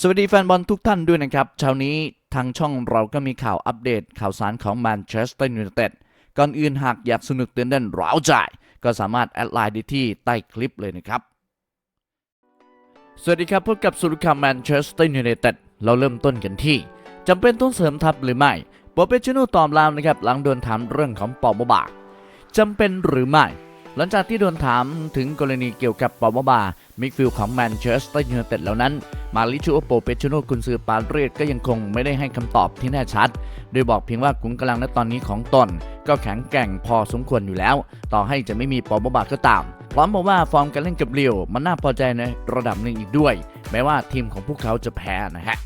สวัสดีแฟนบอลทุกท่านด้วยนะครับ เช้านี้ทางช่องเราก็มีข่าวอัปเดตข่าวสารของแมนเชสเตอร์ยูไนเต็ดก่อนอื่นหากอยากสนุกตื่นเต้นร้าวใจ ก็สามารถแอดไลน์ได้ที่ใต้คลิปเลยนะครับ สวัสดีครับพบกับสุรคามแมนเชสเตอร์ยูไนเต็ดเราเริ่มต้นกันที่จำเป็นต้องเสริมทัพหรือไม่โปเปชิโนตอบแล้วนะครับหลังโดนถามเรื่องของปอบบาจำเป็นหรือไม่ หลังจากที่โดนถามถึงกรณีเกี่ยวกับปอบบามิดฟิลของแมนเชสเตอร์ยูไนเต็ดแล้วนั้น มาริชูโอโปเปชโนกุนซือปาเรียสก็ยังคงไม่ได้ให้คำตอบที่แน่ชัด โดยบอกเพียงว่าขุมกำลังณตอนนี้ของตน ก็แข็งแกร่งพอสมควรอยู่แล้ว ต่อให้จะไม่มีปอบบาก็ตาม พร้อมบอกว่าฟอร์มการเล่นกับเรียวมันน่าพอใจในระดับหนึ่งอีกด้วย แม้ว่าทีมของพวกเขาจะแพ้นะฮะ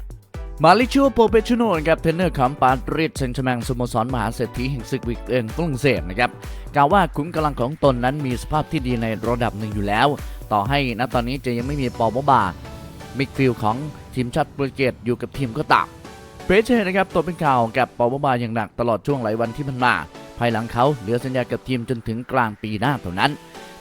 มาริชูโปเปชูโนนะครับเทรนเนอร์ของปารีสเซงต์แชร์แมงสโมสรมหาเศรษฐีแห่งศึกวิกเองฝรั่งเศสนะครับกล่าวว่าขุมกำลังของตนนั้นมีสภาพที่ดีในระดับหนึ่งอยู่แล้ว ต่อให้ณตอนนี้จะยังไม่มีปอบบามิดฟิลของทีมชาติโปรตุเกสอยู่กับทีมก็ตามเปเช่นะครับตัวเป็นข่าวกับปอบบาอย่างหนักตลอดช่วงหลายวันที่ผ่านมาภายหลังเขาเหลือสัญญากับทีมจนถึงกลางปีหน้าเท่านั้น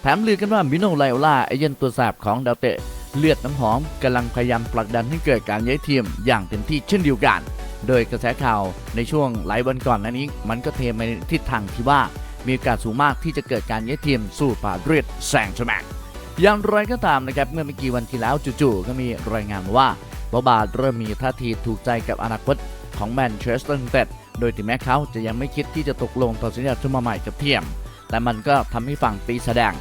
แถมลือกันว่ามิโนไลโอลาเอเย่นตัวแสบของดาวเตะ เลือดน้ำหอมกำลังพยายามผลักดันให้เกิดการย้ายทีมอย่างเต็มที่เช่นเดียวกัน โดยกระแสข่าวในช่วงหลายวันก่อนนั้นนี้ มันก็เทมาในทิศทางที่ว่า มีโอกาสสูงมากที่จะเกิดการย้ายทีมสู่ปารีสแซงต์แชร์แมงอย่างไรก็ตามนะครับเมื่อไม่กี่วันที่แล้วจู่ๆก็มีรายงานว่าบอบาเริ่มมีท่าทีถูกใจกับอนาคตของแมนเชสเตอร์ยูไนเต็ดโดยถึงแม้เขาจะยังไม่คิดที่จะตกลงต่อสัญญาชุดมาใหม่กับเทียม แต่มันก็ทำให้ฝั่งปีแสดง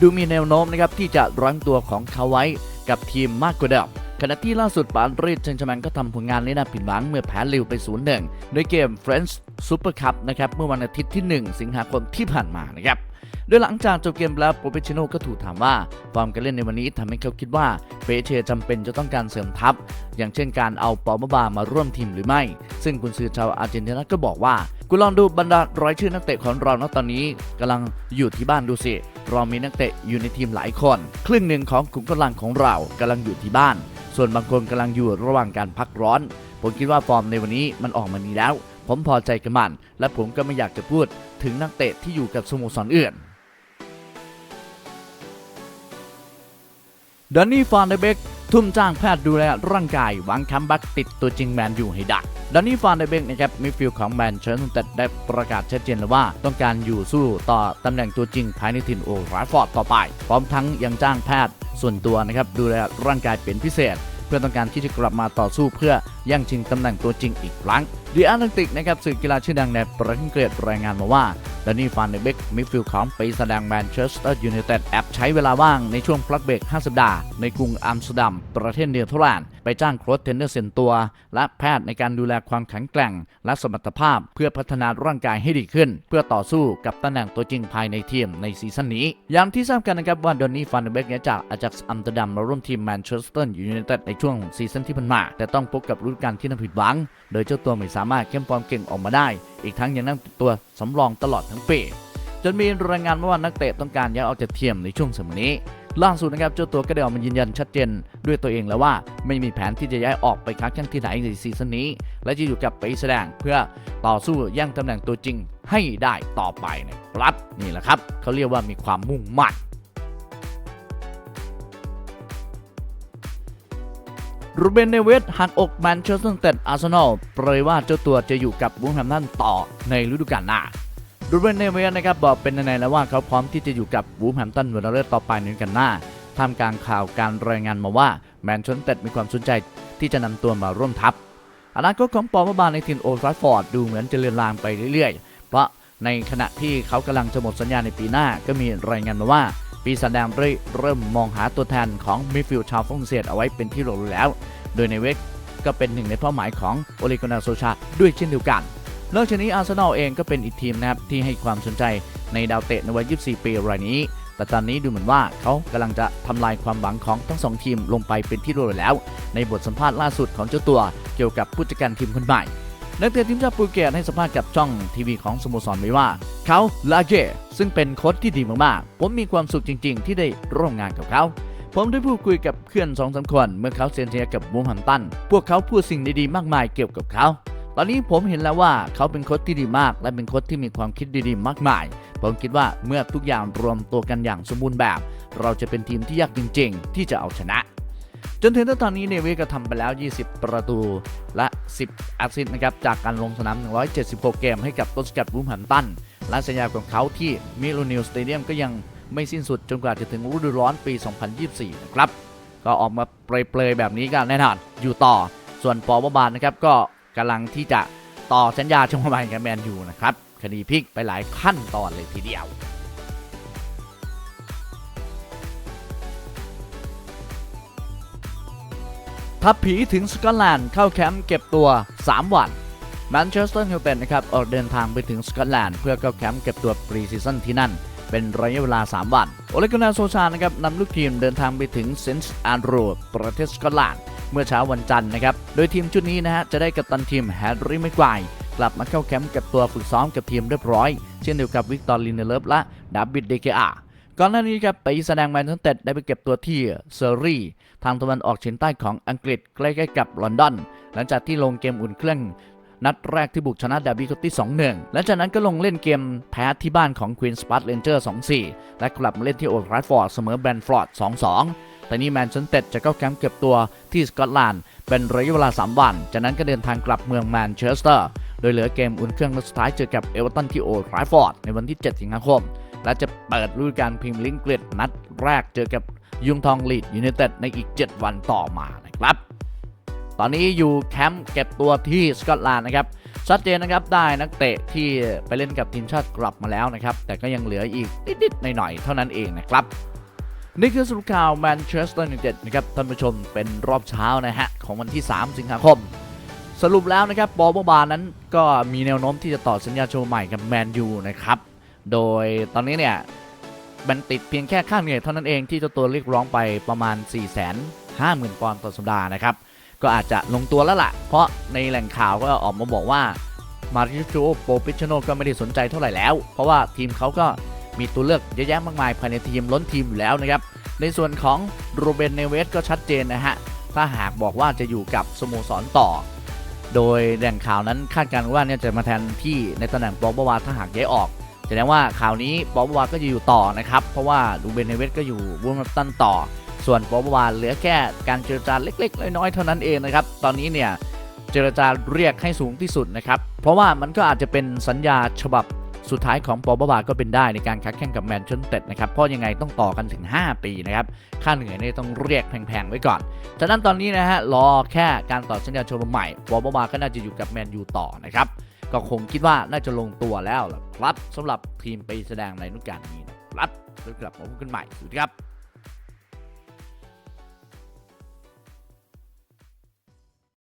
ดูมีแนวโน้มนะครับที่จะรั้งตัวของเขาไว้ กับทีมมากกว่าเดิมขณะที่ล่าสุดปารีสเซงต์แชร์แมงก็ทำผลงานในน่าผิดหวังเมื่อแพ้ลิวไป 0-1โดยเกม French Super Cup นะครับเมื่อวันอาทิตย์ที่ 1 สิงหาคมที่ผ่านมานะครับโดยหลังจากจบเกมแล้วโปรเปชิโนก็ถูกถามว่าฟอร์มการเล่นในวันนี้ทำให้เขาคิดว่าเปเชจำเป็นจะต้องการเสริมทัพ อย่างเช่นการเอาปอบบามาร่วมทีมหรือไม่ ซึ่งกุนซือชาวอาร์เจนตินาก็บอกว่า กูลองดูบรรดารายชื่อนักเตะของเราณตอนนี้กำลังอยู่ที่บ้านดูสิเรามีนักเตะอยู่ในทีมหลายคน ครึ่งหนึ่งของขุมกำลังของเรากำลังอยู่ที่บ้าน ส่วนบางคนกำลังอยู่ระหว่างการพักร้อน ผมคิดว่าฟอร์มในวันนี้มันออกมาดีแล้ว ผมพอใจกับมัน และผมก็ไม่อยากจะพูดถึงนักเตะที่อยู่กับสโมสรอื่นดอนนี่ฟานเดเบก ทุ่มจ้างแพทย์ดูแลร่างกายหวังคัมแบ็กติดตัวจริงแมนอยู่ให้ได้ดอนนี่ฟานเดเบกนะครับมิดฟิลด์ของแมนเชสเตอร์ไนเต็ดได้ประกาศชัดเจนแล้วว่า ต้องการอยู่สู้ต่อตำแหน่งตัวจริงภายในถิ่นโอราฟอร์ดต่อไป พร้อมทั้งยังจ้างแพทย์ส่วนตัวนะครับดูแลร่างกายเป็นพิเศษ เพื่อต้องการที่จะกลับมาต่อสู้เพื่อ ย่งชิงตำแหน่งตัวจริงอีกครั้งดีอาร์ติกนะครับสื่อกีฬาชื่อดังในประเทศอังกฤษรายงานมาว่าดานนี่ฟานเดเบกมิดฟิลด์ของปีแสดงแมนเชสเตอร์ยูไนเต็ดแอบใช้เวลาว่างในช่วงพักเบรก5สัปดาห์ในกรุงอัมสเตอร์ดัม ประเทศเนเธอร์แลนด์ไปจ้างโค้ชเทรนเนอร์เซ็นตัว และแพทย์ในการดูแลความแข็งแกร่ง และสมรรถภาพ เพื่อพัฒนาร่างกายให้ดีขึ้น เพื่อต่อสู้กับตำแหน่งตัวจริงภายในทีมในซีซั่นนี้อย่างที่ทราบกันนะครับว่าดอนนี่ฟานเดเบกเนี่ยจากอาจากอัมสเตอร์ดัมมาร่วมทีมแมนเชสเตอร์ยูไนเต็ดในช่วงซีซั่นที่ผ่านมาแต่ต้องพบกับฤดูกาลที่น่าผิดหวัง โดยเจ้าตัวไม่สามารถเข้มฟอมเก่งออกมาได้ อีกทั้งยังนั่งตัวสำรองตลอดทั้งปีจนมีรายงานมาว่านักเตะต้องการย้ายออกจากทีมในช่วงสมัยนี้ล่าสุดนะครับเจ้าตัวก็ได้ออกมายืนยันชัดเจนด้วยตัวเองแล้วว่าไม่มีแผนที่จะย้ายออกไปค้าแข่งที่ไหนในซีซั่นนี้ และจะอยู่กับไปแสดงเพื่อต่อสู้แย่งตำแหน่งตัวจริงให้ได้ต่อไปนะครับนี่แหละครับเขาเรียกว่ามีความมุ่งมั่น รูเบนเนเวสหักอกแมนเชสเตอร์ยูไนเต็ดอาร์เซนอลเผยว่าเจ้าตัวจะอยู่กับวูฟแฮมตันต่อในฤดูกาลหน้ารูเบนเนเวสนะครับบอกเป็นในๆแล้วว่าเขาพร้อมที่จะอยู่กับวูฟแฮมตันวันเลือต่อไปในฤดูกาลหน้าท่ามกลางข่าวการรายงานมาว่าแมนเชสเตอร์ยูไนเต็ดมีความสนใจที่จะนำตัวมาร่วมทัพอนาคตของปอมบาในทีมโอลด์ทราฟฟอร์ดดูเหมือนจะเลือนลางไปเรื่อยๆ เพราะในขณะที่เขากำลังจะหมดสัญญาในปีหน้าก็มีรายงานมาว่า ปีศาจแดงเริ่มเริ่มมองหาตัวแทนของมิดฟิลด์ชาวฝรั่งเศสเอาไว้เป็นที่รู้แล้ว โดยในเวกก็เป็นหนึ่งในเป้าหมายของโอเลกนาโซชาด้วยเช่นเดียวกันนอกจากนี้อาร์เซนอลเองก็เป็นอีกทีมนะครับที่ให้ความสนใจในดาวเตะในวัย 24 ปีรายนี้ แต่ตอนนี้ดูเหมือนว่าเขากำลังจะทำลายความหวังของทั้งสองทีมลงไปเป็นที่รู้แล้ว ในบทสัมภาษณ์ล่าสุดของเจ้าตัวเกี่ยวกับผู้จัดการทีมคนใหม่ นักเตะทีมชาติโปรตุเกสให้สัมภาษณ์กับช่องทีวีของสโมสรไว้ว่า เขาลาเกซึ่งเป็นโค้ชที่ดีมากๆ ผมมีความสุขจริง ๆ ที่ได้ร่วมงานกับเขา ผมได้พูดคุยกับเพื่อนสองสามคนเมื่อเขาเซ็นสัญญากับบูมฮัมตัน พวกเขาพูดสิ่งดีๆมากมายเกี่ยวกับเขา ตอนนี้ผมเห็นแล้วว่าเขาเป็นโค้ชที่ดีมาก และเป็นโค้ชที่มีความคิดดีๆ มากมาย ผมคิดว่าเมื่อทุกอย่างรวมตัวกันอย่างสมบูรณ์แบบ เราจะเป็นทีมที่ยากจริง ๆ ที่จะเอาชนะ จนถึงตอนนี้เนวิสก็ทำไปแล้ว 20 ประตูและ 10แอสซิสต์นะครับจากการลงสนาม 176 เกมให้กับต้นสกัดวูมแฮมป์ตันและสัญญาของเขาที่มิลูนิลสเตเดียมก็ยังไม่สิ้นสุดจนกว่าจะถึงฤดูร้อนปี 2024 นะครับ ก็ออกมาเปรยๆแบบนี้กันแน่นอนอยู่ต่อส่วนปอบาบานนะครับก็กำลังที่จะต่อสัญญาช่วงประมาณกับแมนยูนะครับคดีพลิกไปหลายขั้นตอนเลยทีเดียว ทัพผีถึงสกอตแลนด์เข้าแคมป์เก็บตัว 3 วันแมนเชสเตอร์ยูไนเต็ดนะครับออกเดินทางไปถึงสกอตแลนด์เพื่อเข้าแคมป์เก็บตัวปรีซีซั่นที่นั่น เป็นระยะเวลา 3 วัน โอเลกุนาโซชานะครับนำลูกทีมเดินทางไปถึงเซนต์แอนดรูประเทศสกอตแลนด์เมื่อเช้าวันจันทร์นะครับ โดยทีมชุดนี้นะฮะจะได้กัปตันทีมแฮร์รี่แม็กไกวกลับมาเข้าแคมป์เก็บตัวฝึกซ้อมกับทีมเรียบร้อย เช่นเดียวกับวิกตอร์ลินเนเลฟและดาบิดเดเกอา ก่อนหน้านี้ครับไปแสดงแมนเชสเตอร์ได้ไปเก็บตัวที่เซอร์รีทางตะวันออกเฉียงใต้ของอังกฤษใกล้ๆกับลอนดอน หลังจากที่ลงเกมอุ่นเครื่องนัดแรกที่บุกชนะดาบี้คอตตี้2-1 หลังจากนั้นก็ลงเล่นเกมแพ้ที่บ้านของควีนสปัตเลนเจอร์2-4 และกลับมาเล่นที่โอลด์แทราฟฟอร์ดเสมอแบรนท์ฟอร์ด 2-2 แต่นี่แมนเชสเตอร์จะเข้าแคมป์เก็บตัวที่สกอตแลนด์เป็นระยะเวลา 3 วัน จากนั้นก็เดินทางกลับเมืองแมนเชสเตอร์ โดยเหลือเกมอุ่นเครื่องนัดสุดท้ายเจอกับเอเวอร์ตันที่โอลด์แทราฟฟอร์ดในวันที่ 7 สิงหาคม และจะเปิดฤดูกาลพรีเมียร์ลีกอังกฤษนัดแรกเจอกับยุงทองลีดยูไนเต็ดในอีก 7 วันต่อมานะครับ ตอนนี้อยู่แคมป์เก็บตัวที่สกอตแลนด์นะครับชัดเจนนะครับได้นักเตะที่ไปเล่นกับทีมชาติกลับมาแล้วนะครับ แต่ก็ยังเหลืออีกนิดๆหน่อยๆเท่านั้นเองนะครับนี่คือสรุปข่าวแมนเชสเตอร์ยูไนเต็ดนะครับท่านผู้ชมเป็นรอบเช้านะฮะของวันที่ 3 สิงหาคม สรุปแล้วนะครับบอบบานั้นก็มีแนวโน้มที่จะต่อสัญญาโชว์ใหม่กับแมนยูนะครับ โดยตอนนี้เนี่ยมันติดเพียงแค่ค่าเหนื่อยเท่านั้นเองที่เจ้าตัวเรียกร้องไปประมาณ 4 5 0 0 0 0 ปอนด์ต่อสัปดาห์นะครับ ก็อาจจะลงตัวแล้วล่ะ เพราะในแหล่งข่าวก็ออกมาบอกว่ามาริโจโปปิชโนก็ไม่ได้สนใจเท่าไหร่แล้ว เพราะว่าทีมเขาก็มีตัวเลือกเยอะแยะมากมายภายในทีมล้นทีมอยู่แล้วนะครับ ในส่วนของโรเบนเนเวสก็ชัดเจนนะฮะ ถ้าหากบอกว่าจะอยู่กับสโมสรต่อ โดยแหล่งข่าวนั้นคาดการณ์ว่าเนี่ยจะมาแทนที่ในตำแหน่งปอกบวาถ้าหากย้ายออก แสดงว่าข่าวนี้ปอบวาก็จะอยู่ต่อนะครับ เพราะว่าดูเบนเนเวสก็อยู่วูมตันต่อ ส่วนปอบวาเหลือแค่การเจรจาเล็ก ๆ น้อยๆเท่านั้นเองนะครับ ตอนนี้เนี่ยเจรจาเรียกให้สูงที่สุดนะครับ เพราะว่ามันก็อาจจะเป็นสัญญาฉบับสุดท้ายของปอบวาก็เป็นได้ในการคัดแข่งกับแมนเชสเตอร์นะครับ เพราะยังไงต้องต่อกันถึง 5 ปีนะครับ ค่าเหนื่อยเนี่ยต้องเรียกแพงๆไว้ก่อนฉะนั้นตอนนี้นะฮะรอแค่การต่อสัญญาโชว์ใหม่ปอบวาก็น่าจะอยู่กับแมนยูต่อนะครับ ก็คงคิดว่าน่าจะลงตัวแล้วล่ะครับสำหรับทีมไปแสดงในนุกการนี้นะครับแล้วกลับมาพบกันใหม่สวัสดีครับ